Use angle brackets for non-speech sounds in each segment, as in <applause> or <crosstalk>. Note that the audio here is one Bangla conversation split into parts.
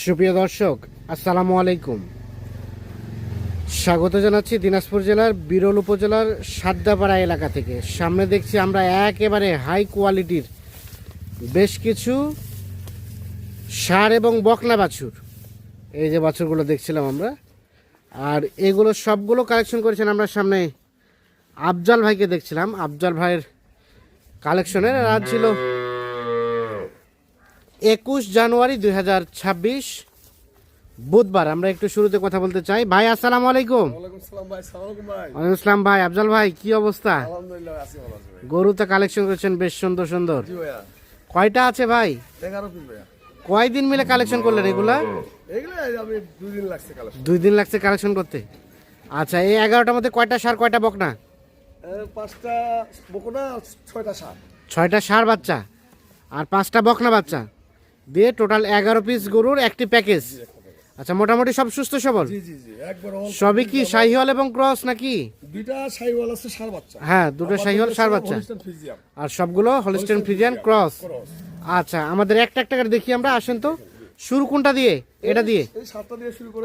সুপ্রিয় দর্শক, আসসালামু আলাইকুম। স্বাগত জানাচ্ছি দিনাজপুর জেলার বিরল উপজেলার সাদ্দাপাড়া এলাকা থেকে। সামনে দেখছি আমরা একেবারে হাই কোয়ালিটির বেশ কিছু সার এবং বকনা বাছুর। এই যে বাছুরগুলো দেখছিলাম আমরা। আর এগুলো সবগুলো কালেকশন করেছেন আমরা সামনে আফজাল ভাইকে দেখছিলাম। আফজাল ভাইয়ের কালেকশনের আর ছিল একুশ জানুয়ারি দুই হাজার ছাব্বিশ বুধবার। আমরা একটু শুরুতে কথা বলতে চাই। ভাই আসসালামু আলাইকুম। ওয়ালাইকুম ভাই সালাম ভাই। আসসালাম ভাই আফজাল ভাই কি অবস্থা? গরু গরুতে কালেকশন করেছেন বেশ সুন্দর সুন্দর। কয়টা আছে ভাই? কয়দিন মিলে কালেকশন করলেন এগুলা? দুই দিন লাগছে কালে দুই দিন লাগছে কালেকশন করতে? আচ্ছা এই এগারোটার মধ্যে কয়টা সার কয়টা বকনা? পাঁচটা বকুনা ছয়টা সার। ছয়টা সার বাচ্চা। আর পাঁচটা বকনা বাচ্চা? দিয়ে টোটাল এগারো পিস গরুর একটি প্যাকেজ আচ্ছা মোটামুটি সব সুস্থ সবল? সবই কি শাহিওয়াল এবং ক্রস নাকি? দুইটা সাইওয়াল আছে সার বাচ্চা। হ্যাঁ দুটো শাহিওয়াল সার বাচ্চা। আর সবগুলো হলিস্টেন ফ্রিজিয়ান ক্রস। আচ্ছা আমাদের একটা একটা করে দেখি আমরা আসেন তো। শুরু কোনটা দিয়ে? এটা দিয়ে?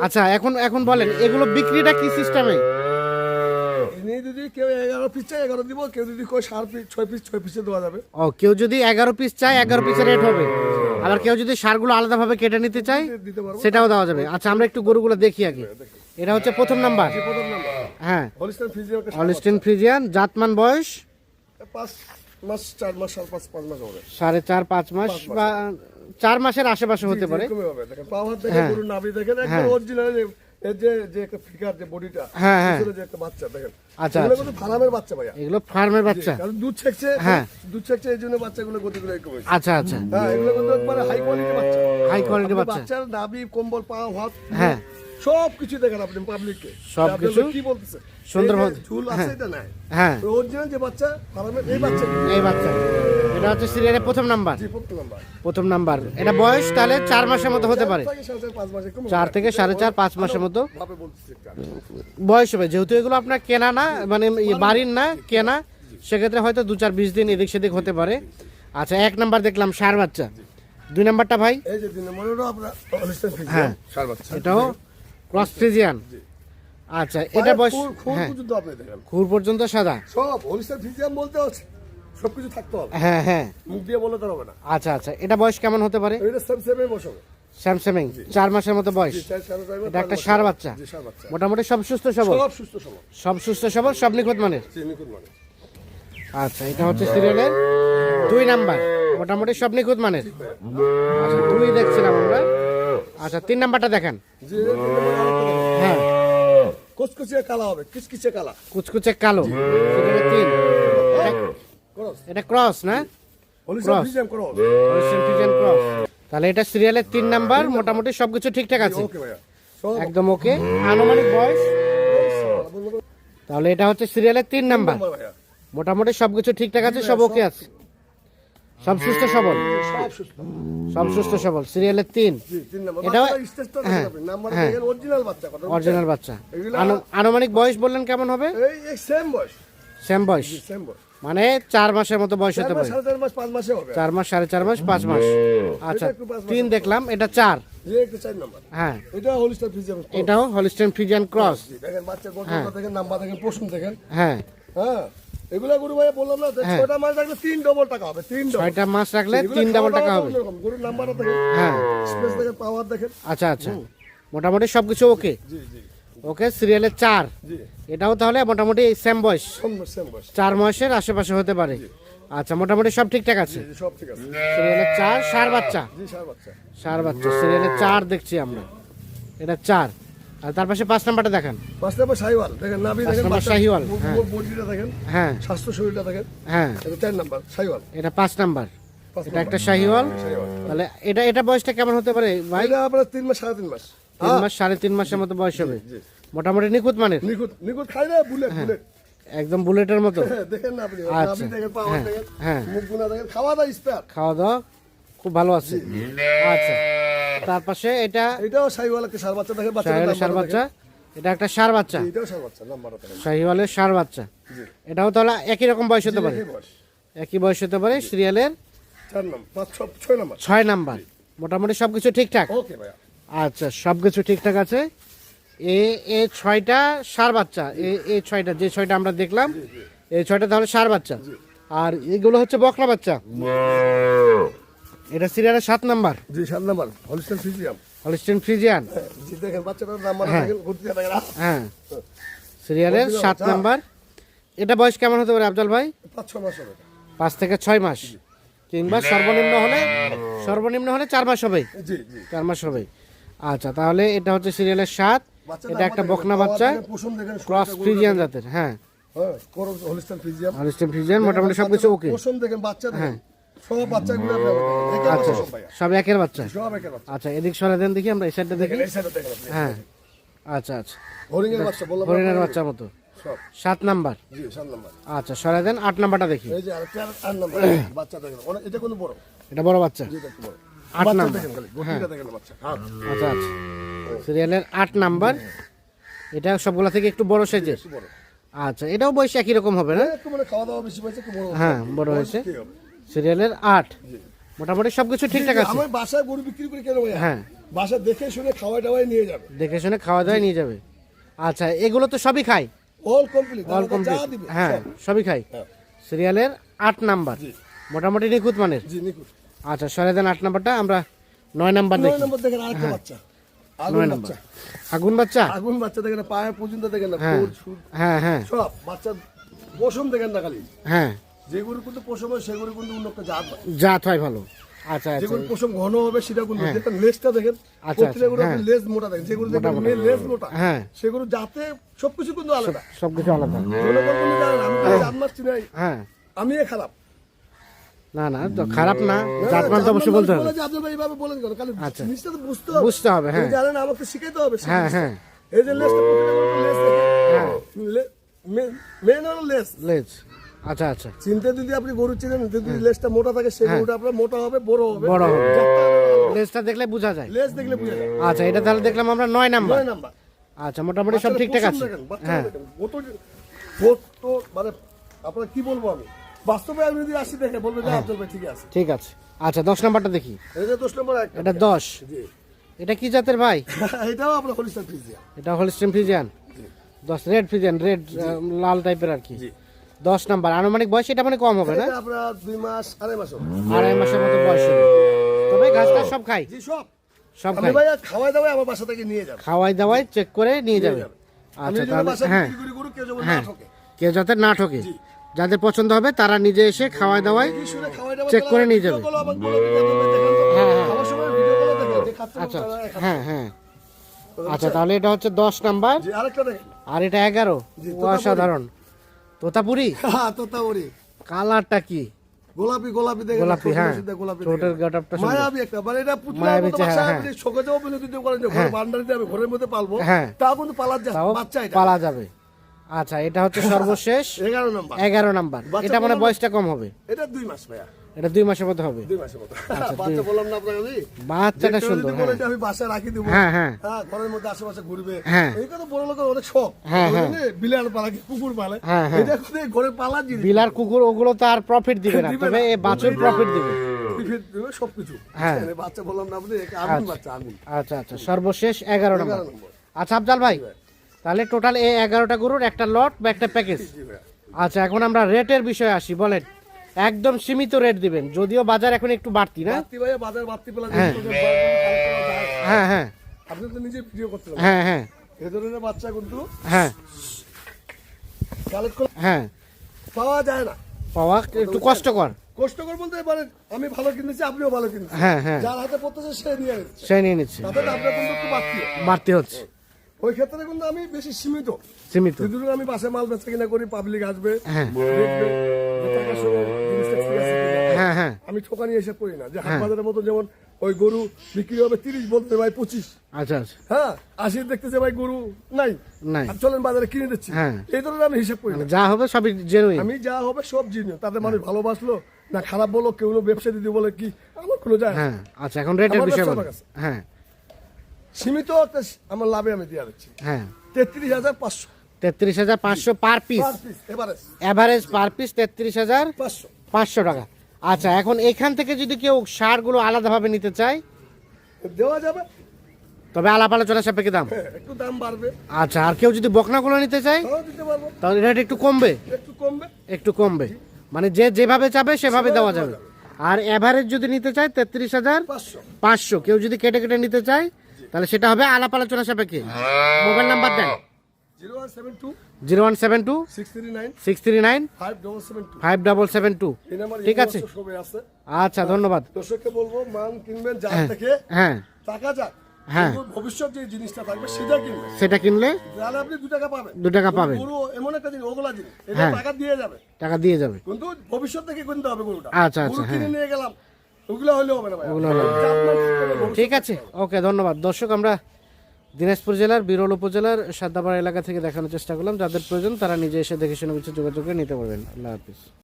আচ্ছা এখন এখন বলেন এগুলো বিক্রিটা কি সিস্টেমে যদি কেউ এগারো পিস এগারো দিব কেউ যদি সার পিস ছয় পিস ছয় পিসে দেওয়া যাবে। ও কেউ যদি এগারো পিস চায় এগারো পিসের রেট হবে। আবার কেউ যদি সারগুলো আলাদাভাবে কেটে নিতে চায় সেটাও দেওয়া যাবে। আচ্ছা আমরা একটু গরুগুলো দেখি আগে। এটা হচ্ছে প্রথম নাম্বার। হ্যাঁ। হলিস্টান ফ্রিজিয়ান জাতমান বয়স? চার সাড়ে চার পাঁচ মাস বা চার মাসের আশেপাশে হতে পারে। হ্যাঁ। এর যে যে একটা ফিগার যে বডিটা হ্যাঁ, হ্যাঁ। যে একটা বাচ্চা দেখেন আচ্ছা, এগুলো আচ্ছা। কিন্তু ফার্মের বাচ্চা ভাইয়া এগুলো ফার্মের বাচ্চা কারণ দুধ ছেকছে হ্যাঁ। দুধ ছেকছে এই জন্য বাচ্চাগুলো গতিগুলো হয়েছে আচ্ছা আচ্ছা হ্যাঁ এগুলো কিন্তু একবারে হাই কোয়ালিটি বাচ্চা হাই কোয়ালিটি বাচ্চা বাচ্চার নাভি কম্বল পা হাত হ্যাঁ। সব কিছু দেখেন আপনি পাবলিককে সবকিছু? কি বলতেছে? এই ঝুল আছে হ্যাঁ। এটা নাই। হ্যাঁ। অরিজিনাল যে বাচ্চা ফার্মের এই বাচ্চা। এই বাচ্চা। এটা হচ্ছে সিরিয়ালের প্রথম নাম্বার প্রথম নাম্বার এটা বয়স তাহলে চার মাসের মতো হতে পারে। চার, থেকে সাড়ে চার পাঁচ মাসের মতো। বয়স হবে। যেহেতু এগুলো আপনার কেনা না মানে ইয়ে বাড়ির না কেনা সেক্ষেত্রে হয়তো দু চার বিশ দিন এদিক সেদিক হতে পারে। আচ্ছা এক নাম্বার দেখলাম সার বাচ্চা। দুই নাম্বারটা ভাই? এই যে হ্যাঁ। এটাও ক্রস আচ্ছা এটা বয়স হ্যাঁ। খুর পর্যন্ত সাদা? সব হলিস্টার ফিজিয়াম বলতে হচ্ছে। সবকিছু থাকতে হবে। হ্যাঁ হ্যাঁ। মুখ দিয়ে বলে তো হবে না। আচ্ছা আচ্ছা এটা বয়স কেমন হতে পারে? এটা সেমে বসাবে স্যামসামিং চার মাসের মতো বয়স। এটা একটা সার বাচ্চা। মোটামুটি সব সুস্থ সবল? সব সুস্থ সবল। সব সুস্থ সবল সব নিখুঁত মানের? মানে। আচ্ছা এটা হচ্ছে সিরিয়ালের দুই নাম্বার। মোটামুটি সব নিখুঁত মানের। আচ্ছা দুই দেখছিলাম আমরা। আচ্ছা তিন নাম্বারটা দেখেন। হ্যাঁ। কুচকুচে কালা হবে কিচকিচে কালা। কুচকুচে কালো। তিন। এটা ক্রস। না? ক্রস। তাহলে এটা সিরিয়ালের তিন নাম্বার মোটামুটি সবকিছু ঠিকঠাক আছে। একদম ওকে আনুমানিক বয়স? তাহলে এটা হচ্ছে সিরিয়ালের তিন নাম্বার। মোটামুটি সবকিছু ঠিকঠাক আছে সব ওকে আছে। সব সুস্থ সবল। সব সুস্থ। সবল সিরিয়ালের তিন। স্টেজটা দেখেন হ্যাঁ, হ্যাঁ। অরিজিনাল বাচ্চা অরিজিনাল আনুমানিক বয়স বললেন কেমন হবে? সেম বয়স। সেম বয়স। সেম মানে চার মাসের মতো বয়স হতে পারে। চার মাস পাঁচ মাসে হবে। চার মাস সাড়ে চার মাস পাঁচ মাস। আচ্ছা এটা তিন দেখলাম এটা চার। হ্যাঁ। এটা এটাও হলিস্টেন ফ্রিজিয়ান ক্রস দেখেন বাচ্চা দেখেন নাম্বার দেখেন প্রশ্ন দেখেন। হ্যাঁ। হ্যাঁ। এগুলা গরু ভাইয়া বললাম না হ্যাঁ। ছয়টা মাস রাখলে তিন ডবল টাকা হবে তিন ডবল ছয়টা মাস রাখলে তিন ডাবল টাকা হবে। গরুর দেখেন হ্যাঁ। স্পেস দেখেন পাওয়ার দেখেন। আচ্ছা আচ্ছা। মোটামুটি সবকিছু ওকে? জি জি ওকে সিরিয়ালের চার। এটাও তাহলে মোটামুটি সেম বয়স। চার মাসের আশেপাশে হতে পারে। আচ্ছা মোটামুটি সব ঠিকঠাক আছে? সিরিয়ালের চার সার বাচ্চা? সার বাচ্চা। সার বাচ্চা। সিরিয়ালের চার দেখছি আমরা। এটা চার। আর তার পাশে পাঁচ নাম্বারটা দেখান। পাঁচ নাম্বার শাহিওয়াল। দেখেন নাভি দেখেন নাম্বার শাহিওয়াল, বু- হ্যাঁ। বডিটা দেখেন। হ্যাঁ। স্বাস্থ্য শরীরটা দেখেন। হ্যাঁ। এটা চার নাম্বার শাহিওয়াল। এটা পাঁচ নাম্বার। এটা একটা শাহিওয়াল। শাহিওয়াল। তাহলে এটা এটা বয়সটা কেমন হতে পারে ভাই? এটা আপনার তিন মাস সাড়ে তিন মাস। তিন মাস সাড়ে তিন মাসের মতো বয়স হবে। মোটামুটি নিখুঁত মানের। নিখুঁত নিখুঁত খাই না বুলেট বুলেট। একদম বুলেটের মতো। দেখেন না আপনি আচ্ছা, দেখেন পাওয়ার হ্যাঁ, দেখেন। হ্যাঁ। মুখ গুনা দেখেন। খাওয়া দাওয়া স্পেয়ার খাওয়া দাওয়া। খুব ভালো আছে। আচ্ছা তার পাশে এটা এটাও শাহিওয়াল একটা সার বাচ্চা দেখেন বাচ্চা সার বাচ্চা এটা একটা সার বাচ্চা। এটাও সার বাচ্চা শাহিওয়ালের সার বাচ্চা। জি। এটাও তাহলে একই রকম বয়স হতে পারে? একই বয়স। হতে পারে সিরিয়ালের? চার নাম্বার পাঁচ ছ- ছয় নাম্বার। ছয় নাম্বার। মোটামুটি সব কিছু ঠিকঠাক? ওকে ভাইয়া। আচ্ছা সব কিছু ঠিকঠাক আছে। এ এ ছয়টা সার বাচ্চা। এ এ ছয়টা যে ছয়টা আমরা দেখলাম এই ছয়টা তাহলে সার বাচ্চা। আর এগুলো হচ্ছে বকনা বাচ্চা। এটা সিরিয়ালের সাত নাম্বার। জি সাত number. Holstein Friesian Holstein Friesian জি দেখেন বাচ্চাটার নাম্বার হ্যাঁ। দেখেন ঘুরতে দেখেন হ্যাঁ। সিরিয়ালের সাত বাচ্চা। নাম্বার। এটা বয়স কেমন হতে পারে আফজাল ভাই? পাঁচ ছ মাস হবে। পাঁচ থেকে ছয় মাস। কিংবা সর্বনিম্ন হলে সর্বনিম্ন হলে চার মাস হবে। জি জি। চার মাস হবে। আচ্ছা তাহলে এটা হচ্ছে সিরিয়ালের সাত। এটা একটা বকনা বাচ্চা। ক্রস ফ্রিজিয়ান জাতের হ্যাঁ। হ্যাঁ, হলিস্টান ফিজিয়াম হলিস্টিন ফ্রিজিয়ান মোটামুটি সবকিছু ওকে দেখেন বাচ্চা হ্যাঁ। সব বাচ্চাগুলো আচ্ছা সব একের বাচ্চা সব একের বাচ্চা। আচ্ছা এদিক সরে দেন দেখি আমরা এই সাইডটা দেখি। হ্যাঁ আচ্ছা আচ্ছা হরিণের বাচ্চা, বললাম হরিণের? বাচ্চার মতো সব। সাত নাম্বার। আচ্ছা সরে দেন আট নাম্বারটা দেখি বাচ্চা এটা বড়। বাচ্চা। আট বাচ্চা নাম্বার। বাচ্চা। হ্যাঁ। আচ্ছা আচ্ছা সিরিয়ালের আট নাম্বার এটা সবগুলা থেকে একটু বড় সাইজের আচ্ছা এটাও বয়স একই রকম হবে না মানে খাওয়া দাওয়া বেশি পাইছে, একটু বড়। হ্যাঁ বড় হয়েছে? সিরিয়ালের আট। মোটামুটি সবকিছু ঠিকঠাক আছে। আমার বাসায় গরু বিক্রি করে কেন? হ্যাঁ। বাসায় দেখে শুনে খাওয়াই টাওয়াই নিয়ে যাবে। দেখে শুনে খাওয়া দাওয়া নিয়ে যাবে। আচ্ছা এগুলো তো সবই খায়? অল কমপ্লিট অল কমপ্লিট হ্যাঁ সবই খায়। হ্যাঁ। সিরিয়ালের আট নাম্বার। মোটামুটি নিখুঁত মানের? জি নিকুট আচ্ছা সরে দেন আট নাম্বারটা আমরা নয় নাম্বার নয় দেখি। নম্বর দেখেন আরেকটা বাচ্চা। আগুন নয় বাচ্চা। আগুন বাচ্চা? আগুন বাচ্চা দেখেন পায়ে পর্যন্ত দেখেন না হ্যাঁ। হ্যাঁ হ্যাঁ। সব বাচ্চা পশম দেখেন না খালি। হ্যাঁ। যেগুলো কিন্তু পশম হয় সেগুলো কিন্তু উন্নত জাত জাত হয় ভালো। আচ্ছা আচ্ছা। যেগুলো পশম ঘন হবে সেটা কিন্তু দেখেন লেজটা দেখেন। আচ্ছা, গরু হ্যাঁ। লেজ মোটা দেখেন। যেগুলো দেখেন লেজ মোটা। হ্যাঁ। সেগুলো জাতে সবকিছু কিন্তু আলাদা। সবকিছু আলাদা। না, আমি হ্যাঁ। আমি খারাপ। না না তো খারাপ না। জাত মান তো অবশ্যই বলতে হবে। এইভাবে বলেন কেন? আচ্ছা। জিনিসটা তো বুঝতে হবে। বুঝতে হবে, হ্যাঁ। জানেন আমাকে শিখাইতে হবে হ্যাঁ, হ্যাঁ। এই যে লেজটা লেজ মেন হলো লেজ? লেজ। আচ্ছা আচ্ছা। চিনতে যদি আপনি গরু চিনেন যদি লেজটা মোটা থাকে সেই গরুটা আপনার মোটা হবে বড় হবে। হ্যাঁ। বড় হবে। লেজটা দেখলে বোঝা যায়। লেজ দেখলে বুঝে যাবে আচ্ছা এটা তাহলে দেখলাম আমরা নয় নাম্বার। নয় নাম্বার। আচ্ছা মোটামুটি সব ঠিকঠাক আছে। হ্যাঁ। কত মানে আপনার কি বলব আমি? বাস্তবে আমি যদি আসি দেখে বলবে যে আব্দুল ভাই ঠিক আছে। ঠিক আছে। আচ্ছা দশ নাম্বারটা দেখি। যে দশ নম্বর এটা দশ। জি। এটা কি জাতের ভাই? <laughs> এটাও আপনার হলিস্টার ফ্রিজ দিয়া এটা হলস্টেম ফ্রিজিয়ান দশ রেড ফ্রিজিয়ান রেড লাল টাইপের আর কি। জি। দশ নাম্বার। আনুমানিক বয়স এটা মানে কম হবে না? আপনার দুই মাস আড়াই মাস হবে। আড়াই মাসের মতো বয়স তবে টাস সব খাই? সব। সব খাই? খাওয়াই দাওয়াই আমার বাসা থেকে নিয়ে যাবে। খাওয়াই দাওয়াই চেক করে নিয়ে যাবে। আচ্ছা তাহলে হ্যাঁ। হ্যাঁ। কেউ যাতে না ঠকে। যাদের পছন্দ হবে তারা নিজে এসে খাওয়াই দাওয়াই চেক করে নিয়ে যাবে। তো। হ্যাঁ, হ্যাঁ। আচ্ছা আচ্ছা, হ্যাঁ হ্যাঁ। আচ্ছা। তাহলে এটা হচ্ছে দশ নাম্বার। আর এটা এগারো। অসাধারণ। তোতাপুরি? <laughs> হ্যাঁ, তোতাপুরি। কালারটা কি? গোলাপি গোলাপি দেখে গোলাপি, হ্যাঁ। মায়াবী একটা মানে এটা পুতলা মায়াবী মতো চেহারা, হ্যাঁ। আপনি শোকে যাব বলে যদি করেন যে ঘরে বান্ডারিতে আমি ঘরের মধ্যে পালবো হ্যাঁ। তাও কিন্তু পালার যাবে বাচ্চা এটা। পালা যাবে। আচ্ছা এটা হচ্ছে সর্বশেষ <laughs> এগারো নম্বর। এগারো নাম্বার। এটা মানে বয়সটা কম হবে। এটা দুই মাস ভাইয়া। এটা দুই মাসের মধ্যে হবে। দুই মাসের মতো বাচ্চা বললাম না আপনাকে আমি? বাচ্চাটা সুন্দর হ্যাঁ। আমি বাসায় রাখি দেবো। হ্যাঁ, হ্যাঁ। হ্যাঁ ঘরের মধ্যে আশেপাশে ঘুরবে। হ্যাঁ। এই কথা বড় লোকের অনেক শখ। হ্যাঁ, হ্যাঁ। বুঝলেন? পালা কি কুকুর পালে। এটা ঘরে জিনিস। বিলার কুকুর ওগুলো তো আর প্রফিট দিবে না। তবে। এই বাছুর প্রফিট দিবে। সবকিছু। হ্যাঁ। বাচ্চা বললাম না আপনি আগুন বাচ্চা আগুন আচ্ছা আচ্ছা। সর্বশেষ এগারো নাম্বার। আচ্ছা আফজাল ভাই তাহলে টোটাল এই এগারোটা গরুর একটা লট বা একটা প্যাকেজ আচ্ছা এখন আমরা রেটের বিষয়ে আসি বলেন। একদম সীমিত রেট দিবেন। যদিও বাজার এখন একটু বাড়তি না? বাড়তি বাজার হ্যাঁ। হ্যাঁ হ্যাঁ। আপনি তো নিজে ভিডিও করতে হ্যাঁ হ্যাঁ। এ ধরনের বাচ্চা কিন্তু হ্যাঁ। কালেক্ট হ্যাঁ। পাওয়া যায় না। পাওয়া একটু কষ্টকর। কষ্টকর বলতে পারে আমি ভালো কিনেছি আপনিও ভালো কিনেছেন। হ্যাঁ হ্যাঁ। যার হাতে পড়তেছে সে নিয়ে নিচ্ছে। সে নিয়ে নিচ্ছে। তাতে আপনার কিন্তু একটু বাড়তি বাড়তি হচ্ছে। ওই ক্ষেত্রে কিন্তু আমি বেশি সীমিত। সীমিত। আমি বাসে মাল বেচা কিনা করি পাবলিক আসবে হ্যাঁ। আমি ঠোকা নিয়ে এসে করি না। যে হাট বাজারের মতো যেমন ওই গরু বিক্রি হবে তিরিশ বলতে ভাই পঁচিশ। আচ্ছা আচ্ছা। হ্যাঁ আশি দেখতেছে ভাই গরু নাই। নাই। চলেন বাজারে কিনে দিচ্ছি। হ্যাঁ। এই ধরনের আমি হিসাব করি না। মানে যা হবে সবই জেনুইন আমি যা হবে সব জিনিস তাদের মানুষ ভালোবাসলো না খারাপ বলো কেউ ব্যবসা দিদি বলে কি আমার কোনো যায় হ্যাঁ আচ্ছা এখন রেটের বিষয়। হ্যাঁ। সীমিত আমার লাভে আমি দিয়ে দিচ্ছি। হ্যাঁ। তেত্রিশ হাজার পাঁচশো। তেত্রিশ হাজার পাঁচশো per piece average per piece তেত্রিশ হাজার পাঁচশো। পাঁচশো টাকা। আচ্ছা এখন এখান থেকে যদি কেউ সারগুলো আলাদাভাবে নিতে চায়? দেওয়া যাবে। তবে আলাপ আলোচনা সাপেক্ষে দাম? হ্যাঁ একটু দাম বাড়বে। আচ্ছা আর কেউ যদি বকনাগুলো নিতে চায়? দিতে পারব। তাহলে রেট একটু কমবে? একটু কমবে। একটু কমবে। মানে যে যেভাবে চাবে সেভাবে দেওয়া যাবে। আর এভারেজ যদি নিতে চায় তেত্রিশ হাজার পাঁচশো। পাঁচশো। কেউ যদি কেটে কেটে নিতে চায় তাহলে সেটা হবে আলাপ আলোচনা সাপেক্ষে। মোবাইল নাম্বার দেন। Zero one seven two zero one seven two six three nine five double seven two ঠিক আছে। আচ্ছা ধন্যবাদ। দর্শককে বলব মান কিনবেন যার হ্যাঁ থেকে। হ্যাঁ। টাকা যাক হ্যাঁ। ভবিষ্যৎ যে জিনিসটা থাকবে সেটা কিনবেন। সেটা কিনলে তাহলে আপনি দু টাকা পাবেন। দু টাকা পাবেন। গরু এমন একটা জিনিস ওগুলা জিনিস এটা হ্যাঁ। টাকা দিয়ে যাবে। টাকা দিয়ে যাবে। কিন্তু ভবিষ্যৎ থেকে কিনতে হবে গরুটা। আচ্ছা, আচ্ছা, কিনে হ্যাঁ। নিয়ে গেলাম ওগুলো হলে হবে না ভাই। ঠিক আছে। ওকে ধন্যবাদ। দর্শক আমরা দিনাজপুর জেলার, বিরল উপজেলার সাদ্দাপাড়া এলাকা থেকে দেখানোর চেষ্টা করলাম। যাদের প্রয়োজন তারা নিজে এসে দেখে শুনে কিছু যোগাযোগ করে নিতে পারবেন। আল্লাহ হাফিজ।